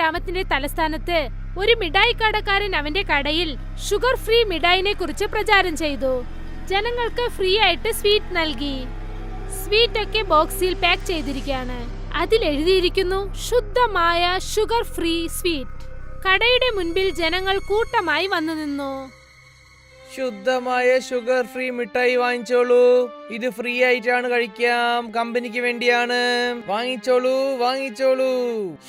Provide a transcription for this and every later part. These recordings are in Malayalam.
ഗ്രാമത്തിന്റെ തലസ്ഥാനത്ത് ഒരു മിഠായി കടക്കാരൻ അവന്റെ കടയിൽ ഷുഗർ ഫ്രീ മിഠായിനെ കുറിച്ച് പ്രചാരം ചെയ്തു. ജനങ്ങൾക്ക് ഫ്രീ ആയിട്ട് സ്വീറ്റ് നൽകി. സ്വീറ്റ് ഒക്കെ ബോക്സിൽ പാക്ക് ചെയ്തിരിക്കുകയാണ്. അതിൽ എഴുതിയിരിക്കുന്നു ശുദ്ധമായ ഷുഗർ ഫ്രീ സ്വീറ്റ് കടയുടെ മുൻപിൽ ജനങ്ങൾ കൂട്ടമായി വന്നു നിന്നു. ശുദ്ധമായ ഷുഗർ ഫ്രീ മിഠായി വാങ്ങിച്ചോളൂ. ഇത് ഫ്രീ ആയിട്ടാണ് കഴിക്കാം. കമ്പനിക്ക് വേണ്ടിയാണ്. വാങ്ങിച്ചോളൂ വാങ്ങിച്ചോളൂ.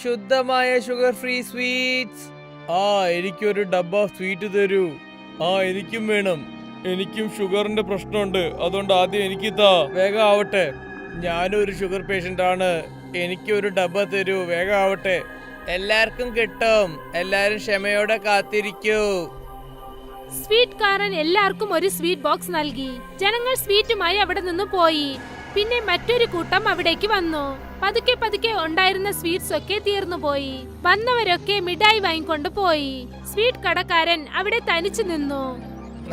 ശുദ്ധമായ ഷുഗർ ഫ്രീ സ്വീറ്റ്സ് ആ എനിക്കൊരു ഡബ്ബ സ്വീറ്റ് തരൂ. ആ എനിക്കും വേണം. എനിക്കും ഷുഗറിന്റെ പ്രശ്നമുണ്ട്. അതുകൊണ്ട് ആദ്യം എനിക്ക് താ വേഗം ആവട്ടെ. ഒരു ഷുഗർ പേഷ്യന്റ് ആണ്. എനിക്കൊരു ഡബ്ബ തരൂ. വേഗം ആവട്ടെ. എല്ലാവർക്കും കിട്ടും. എല്ലാരും ക്ഷമയോടെ കാത്തിരിക്കൂ. സ്വീറ്റ് കാരൻ എല്ലാവർക്കും ഒരു സ്വീറ്റ് ബോക്സ് നൽകി. ജനങ്ങൾ സ്വീറ്റുമായി അവിടെ നിന്ന് പോയി. പിന്നെ മറ്റൊരു കൂട്ടം അവിടേക്ക് വന്നു. പതുക്കെ പതുക്കെ ഉണ്ടായിരുന്ന സ്വീറ്റ്സ് ഒക്കെ തീർന്നു പോയി. വന്നവരൊക്കെ മിഠായി വാങ്ങിക്കൊണ്ട് പോയി. സ്വീറ്റ് കടക്കാരൻ അവിടെ തനിച്ചു നിന്നു.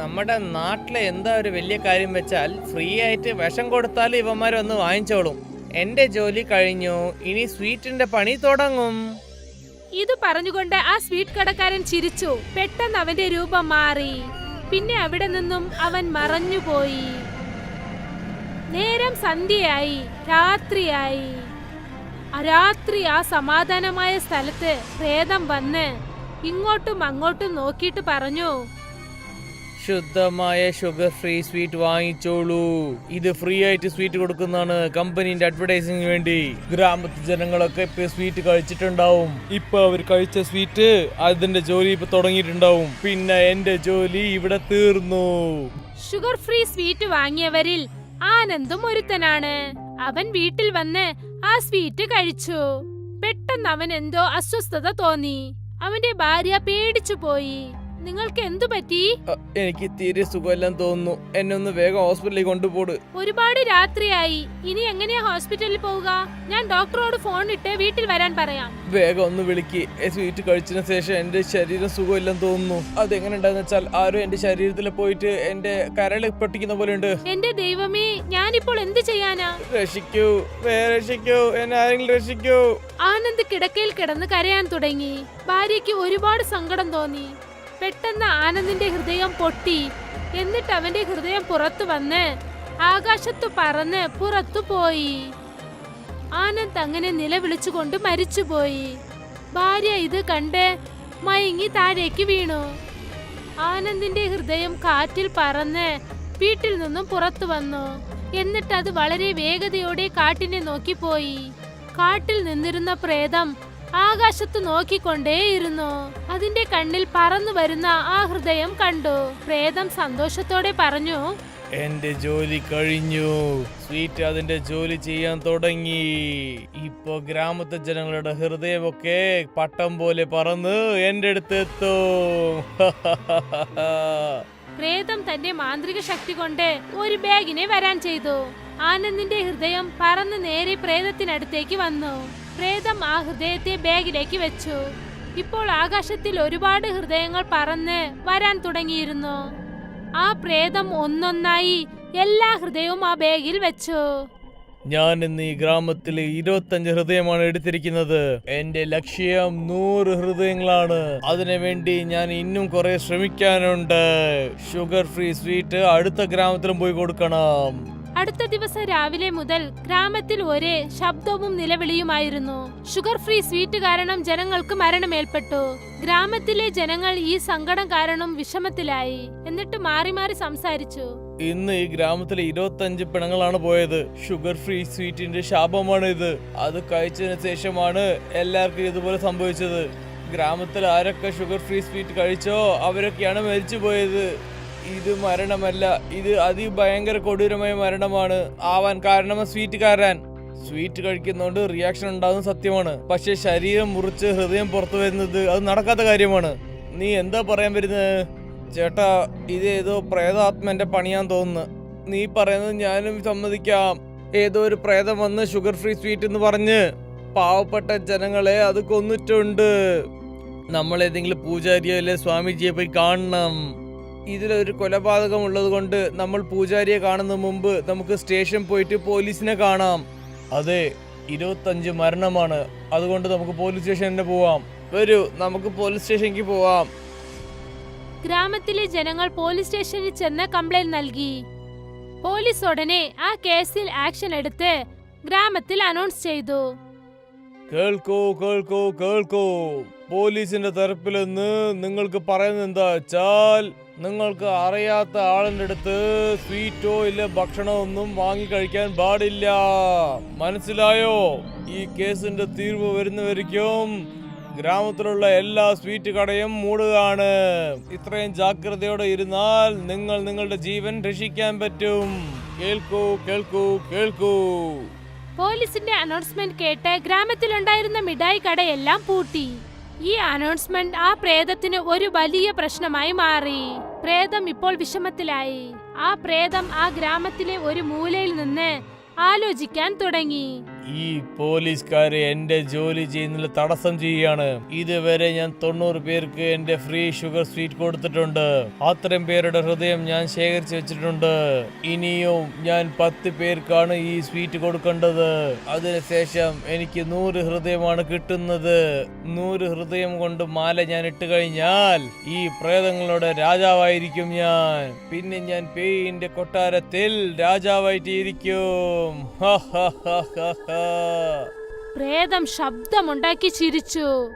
നമ്മുടെ നാട്ടിലെ എന്താ ഒരു വലിയ കാര്യം വെച്ചാൽ ഫ്രീ ആയിട്ട് വിഷം കൊടുത്താൽ ഇവന്മാരൊന്ന് വാങ്ങിച്ചോളും. എന്റെ ജോലി കഴിഞ്ഞു. ഇനി സ്വീറ്റിന്റെ പണി തുടങ്ങും. ഇത് പറഞ്ഞുകൊണ്ട് ആ സ്വീറ്റ് കടക്കാരൻ ചിരിച്ചു. പെട്ടെന്ന് അവന്റെ രൂപം മാറി. പിന്നെ അവിടെ നിന്നും അവൻ മറഞ്ഞുപോയി. നേരം സന്ധ്യയായി രാത്രിയായി. രാത്രി ആ സമാധാനമായ സ്ഥലത്ത് പ്രേതം വന്ന് ഇങ്ങോട്ടും അങ്ങോട്ടും നോക്കിയിട്ട് പറഞ്ഞു ശുദ്ധമായ ഷുഗർ ഫ്രീ സ്വീറ്റ് വാങ്ങിച്ചോളൂ. ഇത് ഫ്രീ ആയിട്ട് സ്വീറ്റ് കൊടുക്കുന്നതാണ് കമ്പനീന്റെ അഡ്വർടൈസിംഗിന് വേണ്ടി. ഗ്രാമത്തിൽ ജനങ്ങളൊക്കെ ഇപ്പൊ സ്വീറ്റ് കഴിച്ചിട്ടുണ്ടാവും. ഇപ്പൊ അവർ കഴിച്ച സ്വീറ്റ് അതിന്റെ ജോലി ഇപ്പൊ തുടങ്ങിയിട്ടുണ്ടാവും. പിന്നെ എന്റെ ജോലി ഇവിടെ തീർന്നു. ഷുഗർ ഫ്രീ സ്വീറ്റ് വാങ്ങിയവരിൽ ആനന്ദും ഒരുത്തനാണ്. അവൻ വീട്ടിൽ വന്ന് ആ സ്വീറ്റ് കഴിച്ചു. പെട്ടെന്ന് അവൻ എന്തോ അസ്വസ്ഥത തോന്നി. അവന്റെ ഭാര്യ പേടിച്ചു പോയി. നിങ്ങൾക്ക് എന്തു പറ്റി എനിക്ക് തീരെ സുഖമെല്ലാം തോന്നുന്നു. എന്നെ ഒന്ന് വേഗം ഹോസ്പിറ്റലിൽ കൊണ്ടുപോട്. ഒരുപാട് രാത്രിയായി. ഇനി എങ്ങനെയാ ഹോസ്പിറ്റലിൽ പോവുക? ഞാൻ ഡോക്ടറോട് ഫോൺ ഇട്ട് വീട്ടിൽ വരാൻ പറയാം. വേഗം ഒന്ന് വിളിക്ക്. സ്വീറ്റ് കഴിച്ചതിന് ശേഷം എന്റെ ശരീരം സുഖമില്ലെന്ന് തോന്നുന്നു. അതെങ്ങനെ ഉണ്ടാന്ന് വെച്ചാൽ ആരും എന്റെ ശരീരത്തിൽ പോയിട്ട് എന്റെ കരൾ പൊട്ടിക്കുന്ന പോലെ ഉണ്ട് എന്റെ ദൈവമേ ഞാനിപ്പോൾ എന്ത് ചെയ്യാനാ? രക്ഷിക്കൂ. രക്ഷിക്കൂ. എന്നെ ആരെങ്കിലും രക്ഷിക്കൂ. ആനന്ദ് കിടക്കയിൽ കിടന്ന് കരയാൻ തുടങ്ങി. ഭാര്യയ്ക്ക് ഒരുപാട് സങ്കടം തോന്നി. പെട്ടെന്ന് ആനന്ദിന്റെ ഹൃദയം പൊട്ടി. എന്നിട്ട് അവന്റെ ഹൃദയം പുറത്തു വന്ന് ആകാശത്തു പറന്ന് പുറത്തു പോയി. ആനന്ദ് അങ്ങനെ നിലവിളിച്ചുകൊണ്ട് മരിച്ചുപോയി. ഭാര്യ ഇത് കണ്ട് മയങ്ങി താഴേക്ക് വീണു. ആനന്ദിന്റെ ഹൃദയം കാറ്റിൽ പറന്ന് വീട്ടിൽ നിന്നും പുറത്തു വന്നു. എന്നിട്ട് അത് വളരെ വേഗതയോടെ കാട്ടിനെ നോക്കിപ്പോയി. കാട്ടിൽ നിന്നിരുന്ന പ്രേതം ആകാശത്ത് നോക്കിക്കൊണ്ടേയിരുന്നു. അതിന്റെ കണ്ണിൽ പറന്നു വരുന്ന ആ ഹൃദയം കണ്ടു. പ്രേതം സന്തോഷത്തോടെ പറഞ്ഞു എന്റെ ജോലി കഴിഞ്ഞു. സ്വീറ്റ് അതിന്റെ ജോലി ചെയ്യാൻ തുടങ്ങി. ഇപ്പൊ ഗ്രാമത്തെ ജനങ്ങളുടെ ഹൃദയമൊക്കെ പട്ടം പോലെ പറന്ന് എന്റെ അടുത്ത് എത്തും. പ്രേതം തന്റെ മാന്ത്രിക ശക്തി കൊണ്ട് ഒരു ബാഗിനെ വരാൻ ചെയ്തു. ആനന്ദിന്റെ ഹൃദയം പറന്ന് നേരെ പ്രേതത്തിനടുത്തേക്ക് വന്നു. പ്രേതം ആ ഹൃദയത്തെ ബാഗിലേക്ക് വെച്ചു. ഇപ്പോൾ ആകാശത്തിൽ ഒരുപാട് ഹൃദയങ്ങൾ പറന്ന് വരാൻ തുടങ്ങിയിരുന്നു. ആ പ്രേതം ഒന്നൊന്നായി എല്ലാ ഹൃദയവും ആ ബാഗിൽ വെച്ചു. ഞാൻ ഇന്ന് ഈ ഗ്രാമത്തിലെ ഇരുപത്തഞ്ച് ഹൃദയമാണ് എടുത്തിരിക്കുന്നത്. എന്റെ ലക്ഷ്യം നൂറ് ഹൃദയങ്ങളാണ്. അതിനുവേണ്ടി ഞാൻ ഇന്നും കുറെ ശ്രമിക്കാനുണ്ട്. ഷുഗർ ഫ്രീ സ്വീറ്റ് അടുത്ത ഗ്രാമത്തിലും പോയി കൊടുക്കണം. അടുത്ത ദിവസം രാവിലെ മുതൽ ഗ്രാമത്തിൽ ഒരേ ശബ്ദവും നിലവിളിയുമായിരുന്നു. ഷുഗർ ഫ്രീ സ്വീറ്റ് കാരണം ജനങ്ങൾക്ക് മരണമേൽപ്പെട്ടു. ഗ്രാമത്തിലെ ജനങ്ങൾ ഈ സങ്കടം കാരണം വിഷമത്തിലായി. എന്നിട്ട് മാറി മാറി സംസാരിച്ചു. ഇന്ന് ഈ ഗ്രാമത്തിലെ ഇരുപത്തഞ്ച് പിണങ്ങളാണ് പോയത്. ഷുഗർ ഫ്രീ സ്വീറ്റിന്റെ ശാപമാണ് ഇത്. അത് കഴിച്ചതിന് ശേഷമാണ് എല്ലാവർക്കും ഇതുപോലെ സംഭവിച്ചത്. ഗ്രാമത്തിൽ ആരൊക്കെ ഷുഗർ ഫ്രീ സ്വീറ്റ് കഴിച്ചോ അവരൊക്കെയാണ് മരിച്ചു പോയത് ഇത് മരണമല്ല ഇത് അതിഭയങ്കര കൊടൂരമായ മരണമാണ്. ആവാൻ കാരണം സ്വീറ്റ് കാരാൻ സ്വീറ്റ് കഴിക്കുന്നതുകൊണ്ട് റിയാക്ഷൻ ഉണ്ടാകുന്ന സത്യമാണ്. പക്ഷെ ശരീരം മുറിച്ച് ഹൃദയം പുറത്തു വരുന്നത് അത് നടക്കാത്ത കാര്യമാണ്. നീ എന്താ പറയാൻ വരുന്നത്? ചേട്ടാ ഇത് ഏതോ പ്രേതാത്മന്റെ പണിയാൻ തോന്നുന്നു. നീ പറയുന്നത് ഞാനും സമ്മതിക്കാം. ഏതോ ഒരു പ്രേതം വന്ന് ഷുഗർ ഫ്രീ സ്വീറ്റ് എന്ന് പറഞ്ഞ് പാവപ്പെട്ട ജനങ്ങളെ അത് കൊന്നിട്ടുണ്ട്. നമ്മൾ ഏതെങ്കിലും പൂജാരിയോ അല്ലെ സ്വാമിജിയെ പോയി കാണണം. ഇതിലൊരു കൊലപാതകം ഉള്ളത് കൊണ്ട് നമ്മൾ പൂജാരിയെ കാണുന്ന മുമ്പ് നമുക്ക് സ്റ്റേഷൻ പോയിട്ട് പോലീസിനെ കാണാം. അതെ ഇരുപത്തഞ്ച് മരണമാണ്. അതുകൊണ്ട് നമുക്ക് പോലീസ് സ്റ്റേഷനിൽ പോവാം. വരൂ നമുക്ക് പോലീസ് സ്റ്റേഷനിലേക്ക് പോവാം. ഗ്രാമത്തിലെ ജനങ്ങൾ പോലീസ് സ്റ്റേഷനിൽ ചെന്ന് കംപ്ലൈന്റ് നൽകി. പോലീസ് ഉടനെ ആ കേസിൽ ആക്ഷൻ എടുത്ത് ഗ്രാമത്തിൽ അനൗൺസ് ചെയ്തു. കേൾക്കൂ കേൾക്കൂ കേൾക്കൂ. പോലീസിന്റെ തരപ്പിൽ നിന്ന് നിങ്ങൾക്ക് പറയുന്നത് എന്താ വെച്ചാൽ നിങ്ങൾക്ക് അറിയാത്ത ആളിന്റെ അടുത്ത് സ്വീറ്റോ ഇല്ല ഭക്ഷണമൊന്നും വാങ്ങി കഴിക്കാൻ പാടില്ല. മനസ്സിലായോ? ഈ കേസിന്റെ തീർവ് വരുന്നവരിക്കും ഗ്രാമത്തിലുള്ള എല്ലാ സ്വീറ്റ് കടയും മൂടുകയാണ്. ഇത്രയും ജാഗ്രതയോടെ ഇരുന്നാൽ നിങ്ങൾ നിങ്ങളുടെ ജീവൻ രക്ഷിക്കാൻ പറ്റും. കേൾക്കൂ കേൾക്കൂ കേൾക്കൂ. പോലീസിന്റെ അനൗൺസ്മെന്റ് കേട്ട് ഗ്രാമത്തിലുണ്ടായിരുന്ന മിഠായി കടയെല്ലാം പൂട്ടി. ഈ അനൗൺസ്മെന്റ് ആ പ്രേതത്തിന് ഒരു വലിയ പ്രശ്നമായി മാറി. പ്രേതം ഇപ്പോൾ വിഷമത്തിലായി. ആ പ്രേതം ആ ഗ്രാമത്തിലെ ഒരു മൂലയിൽ നിന്ന് ആലോചിക്കാൻ തുടങ്ങി. ഈ പോലീസുകാര് എന്റെ ജോലി ചെയ്യുന്നതിൽ തടസ്സം ചെയ്യാണ് ഇതുവരെ ഞാൻ തൊണ്ണൂറ് പേർക്ക് എന്റെ ഫ്രീ ഷുഗർ സ്വീറ്റ് കൊടുത്തിട്ടുണ്ട്. അത്രയും പേരുടെ ഹൃദയം ഞാൻ ശേഖരിച്ചു വെച്ചിട്ടുണ്ട്. ഇനിയും ഞാൻ പത്ത് പേർക്കാണ് ഈ സ്വീറ്റ് കൊടുക്കേണ്ടത്. അതിനുശേഷം എനിക്ക് നൂറ് ഹൃദയമാണ് കിട്ടുന്നത്. നൂറ് ഹൃദയം കൊണ്ട് മാല ഞാൻ ഇട്ട് കഴിഞ്ഞാൽ ഈ പ്രേതങ്ങളുടെ രാജാവായിരിക്കും ഞാൻ. പിന്നെ ഞാൻ പേയിന്റെ കൊട്ടാരത്തിൽ രാജാവായിട്ട് ഇരിക്കും ഹ ഹ ഹ ഹ. പ്രേതം ശബ്ദമുണ്ടാക്കി ചിരിച്ചു.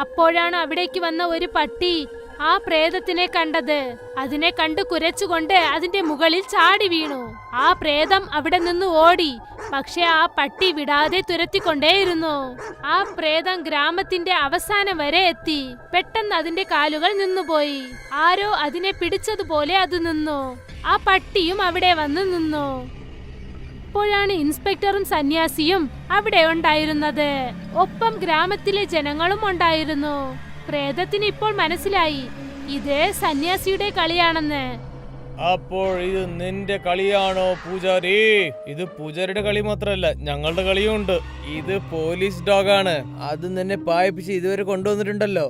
അപ്പോഴാണ് അവിടേക്ക് വന്ന ഒരു പട്ടി ആ പ്രേതത്തിനെ കണ്ടത്. അതിനെ കണ്ടു കുരച്ചുകൊണ്ട് അതിന്റെ മുകളിൽ ചാടി വീണു. ആ പ്രേതം അവിടെ നിന്ന് ഓടി. പക്ഷെ ആ പട്ടി വിടാതെ തുരത്തിക്കൊണ്ടേയിരുന്നു. ആ പ്രേതം ഗ്രാമത്തിന്റെ അവസാനം വരെ എത്തി. പെട്ടെന്ന് അതിന്റെ കാലുകൾ നിന്നുപോയി. ആരോ അതിനെ പിടിച്ചതുപോലെ അത് നിന്നു. ആ പട്ടിയും അവിടെ വന്ന് നിന്നു. അപ്പോഴാണ് ഇൻസ്പെക്ടറും സന്യാസിയും അവിടെ ഉണ്ടായിരുന്നത്. ഒപ്പം ഗ്രാമത്തിലെ ജനങ്ങളും ഉണ്ടായിരുന്നു. പ്രേതത്തിന് ഇപ്പോൾ മനസ്സിലായി ഇത് സന്യാസിയുടെ കളിയാണെന്ന്. അപ്പോൾ ഇത് നിന്റെ കളിയാണോ പൂജാരി? ഇത് പൂജാരിയുടെ കളി മാത്രല്ല ഞങ്ങളുടെ കളിയുണ്ട് ഇത് പോലീസ് ഡോഗാണ്. അത് നിന്നെ പായിപ്പിച്ച് ഇതുവരെ കൊണ്ടുവന്നിട്ടുണ്ടല്ലോ.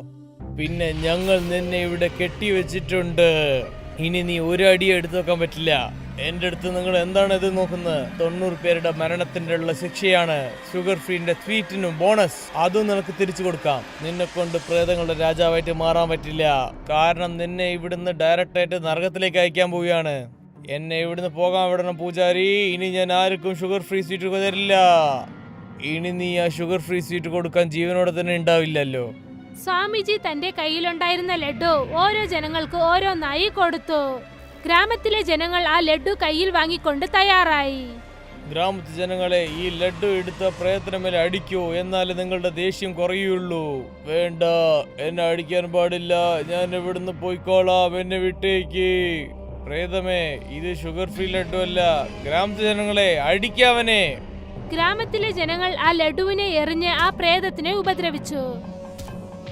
പിന്നെ ഞങ്ങൾ നിന്നെ ഇവിടെ കെട്ടി വെച്ചിട്ടുണ്ട് ഇനി നീ ഒരു അടി എടുത്തു വെക്കാൻ പറ്റില്ല. എന്റെ അടുത്ത് നിങ്ങൾ എന്താണ് ഇത് നോക്കുന്നത് തൊണ്ണൂറ് പേരുടെ മരണത്തിന്റെ ഉള്ള ശിക്ഷയാണ് ഷുഗർ ഫ്രീന്റെ സ്വീറ്റിനും ബോണസ് അതും നിനക്ക് തിരിച്ചു കൊടുക്കാം. നിന്നെ കൊണ്ട് പ്രേതങ്ങളുടെ രാജാവായിട്ട് മാറാൻ പറ്റില്ല. കാരണം നിന്നെ ഇവിടുന്ന് ഡയറക്റ്റായിട്ട് നരകത്തിലേക്ക് അയക്കാൻ പോവുകയാണ്. എന്നെ ഇവിടുന്ന് പോകാൻ വിടണം പൂജാരി. ഇനി ഞാൻ ആർക്കും ഷുഗർ ഫ്രീ സ്വീറ്റ് തരില്ല. ഇനി നീ ആ ഷുഗർ ഫ്രീ സ്വീറ്റ് കൊടുക്കാൻ ജീവനോടെ തന്നെ ഉണ്ടാവില്ലല്ലോ. സ്വാമിജി തന്റെ കയ്യിലുണ്ടായിരുന്ന ലഡു ഓരോ ജനങ്ങൾക്ക് ഓരോന്നായി കൊടുത്തു. ഗ്രാമത്തിലെ ജനങ്ങൾ ആ ലഡു കയ്യിൽ വാങ്ങിക്കൊണ്ട് തയ്യാറായി. ഗ്രാമത്തിലെ ജനങ്ങളെ ഈ ലഡ്ഡു എടുത്ത പ്രയത്നമേലെ അടിക്കൂ എന്നാലേ നിങ്ങളുടെ ദേഷ്യം കുറയുള്ളൂ. വേണ്ട എന്നെ അടിക്കാൻ പാടില്ല ഞാൻ ഇവിടുന്ന് പോയിക്കോളാം എന്നെ വിട്ടേക്ക്. പ്രേതമേ ഇത് ഷുഗർ ഫ്രീ ലഡ്ഡു അല്ല. ഗ്രാമത്തെ ജനങ്ങളെ അടിക്കാവനെ ഗ്രാമത്തിലെ ജനങ്ങൾ ആ ലഡുവിനെ എറിഞ്ഞ് ആ പ്രേതത്തിനെ ഉപദ്രവിച്ചു.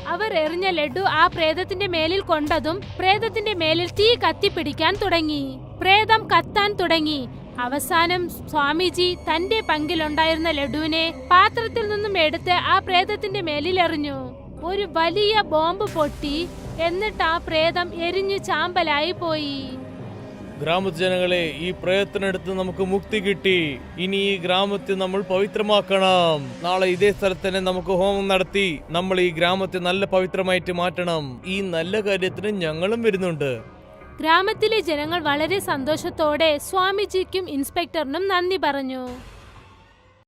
അവർ എറിഞ്ഞ ലഡു ആ പ്രേതത്തിന്റെ മേലിൽ കൊണ്ടതും പ്രേതത്തിന്റെ മേലിൽ തീ കത്തിപ്പിടിക്കാൻ തുടങ്ങി. പ്രേതം കത്താൻ തുടങ്ങി. അവസാനം സ്വാമിജി തന്റെ പങ്കിലുണ്ടായിരുന്ന ലഡുവിനെ പാത്രത്തിൽ നിന്നും എടുത്ത് ആ പ്രേതത്തിന്റെ മേലിൽ എറിഞ്ഞു. ഒരു വലിയ ബോംബ് പൊട്ടി. എന്നിട്ട് ആ പ്രേതം എരിഞ്ഞു ചാമ്പലായി പോയി. ഗ്രാമത്തെ ജനങ്ങളെ ഈ പ്രയത്നമെടുത്ത് നമുക്ക് മുക്തി കിട്ടി. ഇനി ഈ ഗ്രാമത്തെ നമ്മൾ പവിത്രമാക്കണം. നാളെ ഇതേ സ്ഥലത്ത് തന്നെ നമുക്ക് ഹോമം നടത്തി നമ്മൾ ഈ ഗ്രാമത്തെ നല്ല പവിത്രമായിട്ട് മാറ്റണം. ഈ നല്ല കാര്യത്തിന് ഞങ്ങളും വരുന്നുണ്ട്. ഗ്രാമത്തിലെ ജനങ്ങൾ വളരെ സന്തോഷത്തോടെ സ്വാമിജിക്കും ഇൻസ്പെക്ടറിനും നന്ദി പറഞ്ഞു.